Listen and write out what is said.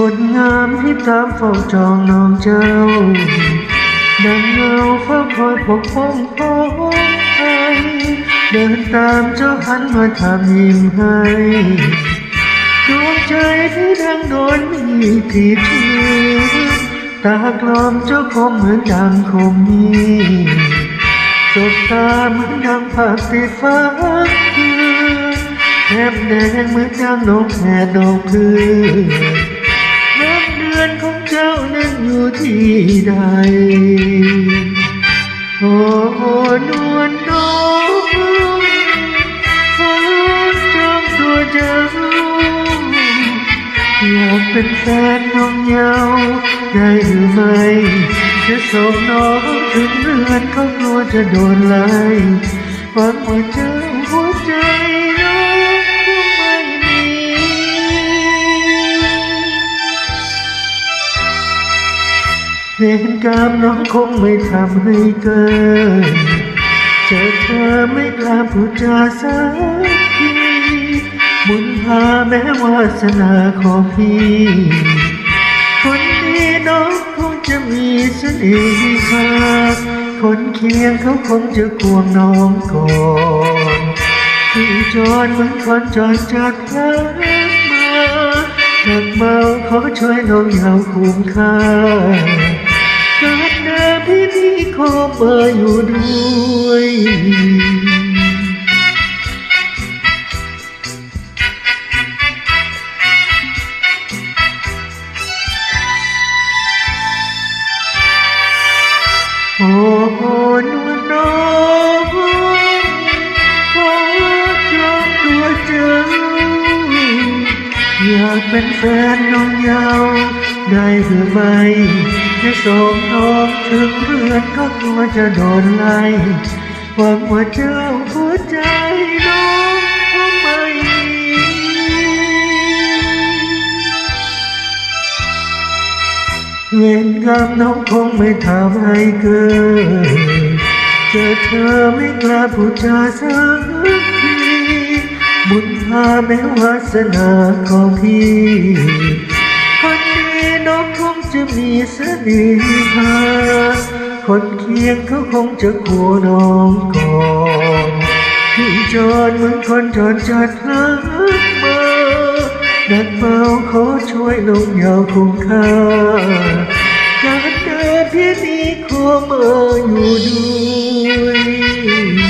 คนงามที่ตามเฝ้าจองน้องเจ้า ดังเงาเฝ้าคอยปกป้องป้องไอเดินตามเจ้าหันมาทำยิ้มให้ดวงใจที่ดังโดนมีผิดทีตากลอมเจ้าคมเหมือนดังคมมีสบตาเหมือนดังผักติดฟ้าแก้มแดงเหมือนดังนกแห่ดอกพืชน้ อนของเจ้านั้นอยู่ที่ใด โอ้นวลน้องฟ้าจอมตัวเจ้า อยากเป็นแฟนน้องเยาได้หรือไม่ จะส่งน้องถึงเรือนเขากลัวจะโดนไล่หวังว่าเจ้าหัวใจ เวรกรรมน้องคงไม่ทำให้เกินเจอเธอไม่กล้าพูดจาสักทีบุญพาแม้วาสนาของพี่ คนนี้น้องคงจะมีเสน่ห์ค่ะคนเคียงเขาคงจะควงน้องก่อนพี่จอนเหมือนคนจอนจากพลักมาหนักเมาขอช่วยน้องยาวคุ้มค่า ขอเบอร์อยู่ด้วยโอ้โหนวลน้องขอจองตัวเจ้าอยากเป็นแฟนน้องยาวได้หรือไม่ จะส่งน้องถึงเรือนก็กลัวจะโดนไล่หวังว่าเจ้าหัวใจน้องคงไม่มีเวรกรรมน้องคงไม่ทำให้เกิดเจอเธอไม่กล้าพูดจาสักทีบุญพาแม้วาสนาของพี่คนนี้น้องคง จะมีเสน่หาคนเคียงเขาคงจะกลัวน้องก่อนพี่จอนเหมือนคนจอนจัดลักมาดักเมาขอช่วยลงยาวคุ้มค่าการเดินที่นี้ขอมาอยู่ด้วย